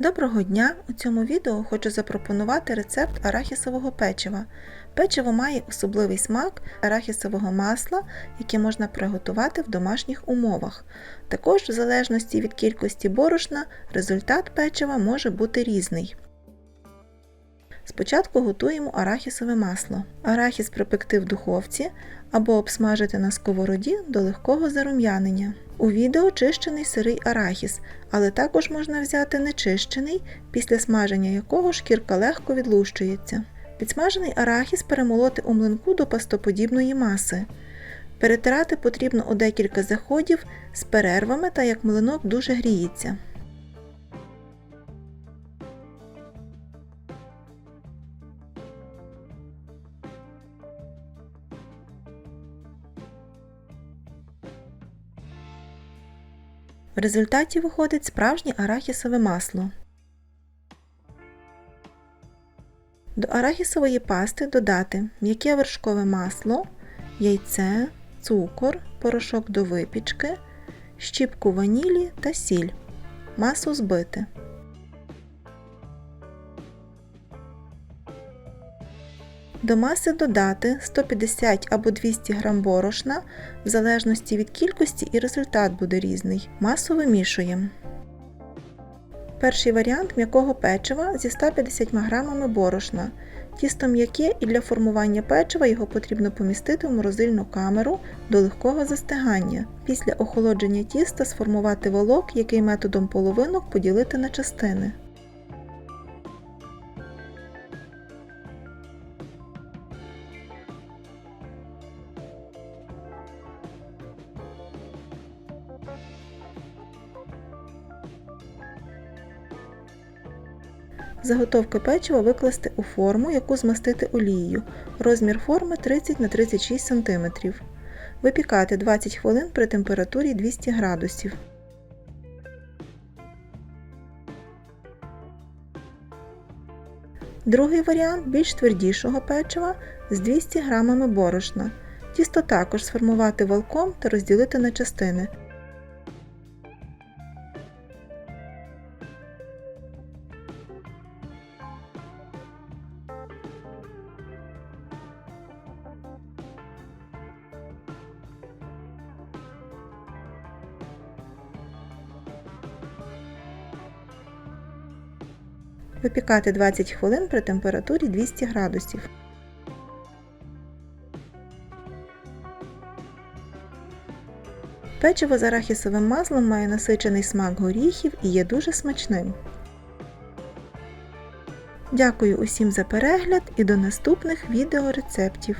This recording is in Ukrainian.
Доброго дня! У цьому відео хочу запропонувати рецепт арахісового печива. Печиво має особливий смак арахісового масла, яке можна приготувати в домашніх умовах. Також, в залежності від кількості борошна, результат печива може бути різний. Спочатку готуємо арахісове масло. Арахіс пропекти в духовці або обсмажити на сковороді до легкого зарум'янення. У відео чищений сирий арахіс, але також можна взяти нечищений, після смаження якого шкірка легко відлущується. Підсмажений арахіс перемолоти у млинку до пастоподібної маси. Перетирати потрібно у декілька заходів з перервами та як млинок дуже гріється. В результаті виходить справжнє арахісове масло. До арахісової пасти додати м'яке вершкове масло, яйце, цукор, порошок до випічки, щіпку ванілі та сіль. Масу збити. До маси додати 150 або 200 г борошна, в залежності від кількості і результат буде різний. Масу вимішуємо. Перший варіант м'якого печива зі 150 г борошна. Тісто м'яке і для формування печива його потрібно помістити в морозильну камеру до легкого застигання. Після охолодження тіста сформувати волок, який методом половинок поділити на частини. Заготовки печива викласти у форму, яку змастити олією. Розмір форми 30 на 36 см. Випікати 20 хвилин при температурі 200 градусів. Другий варіант більш твердішого печива з 200 г борошна. Тісто також сформувати валком та розділити на частини. Випікати 20 хвилин при температурі 200 градусів. Печиво з арахісовим маслом має насичений смак горіхів і є дуже смачним. Дякую усім за перегляд і до наступних відеорецептів.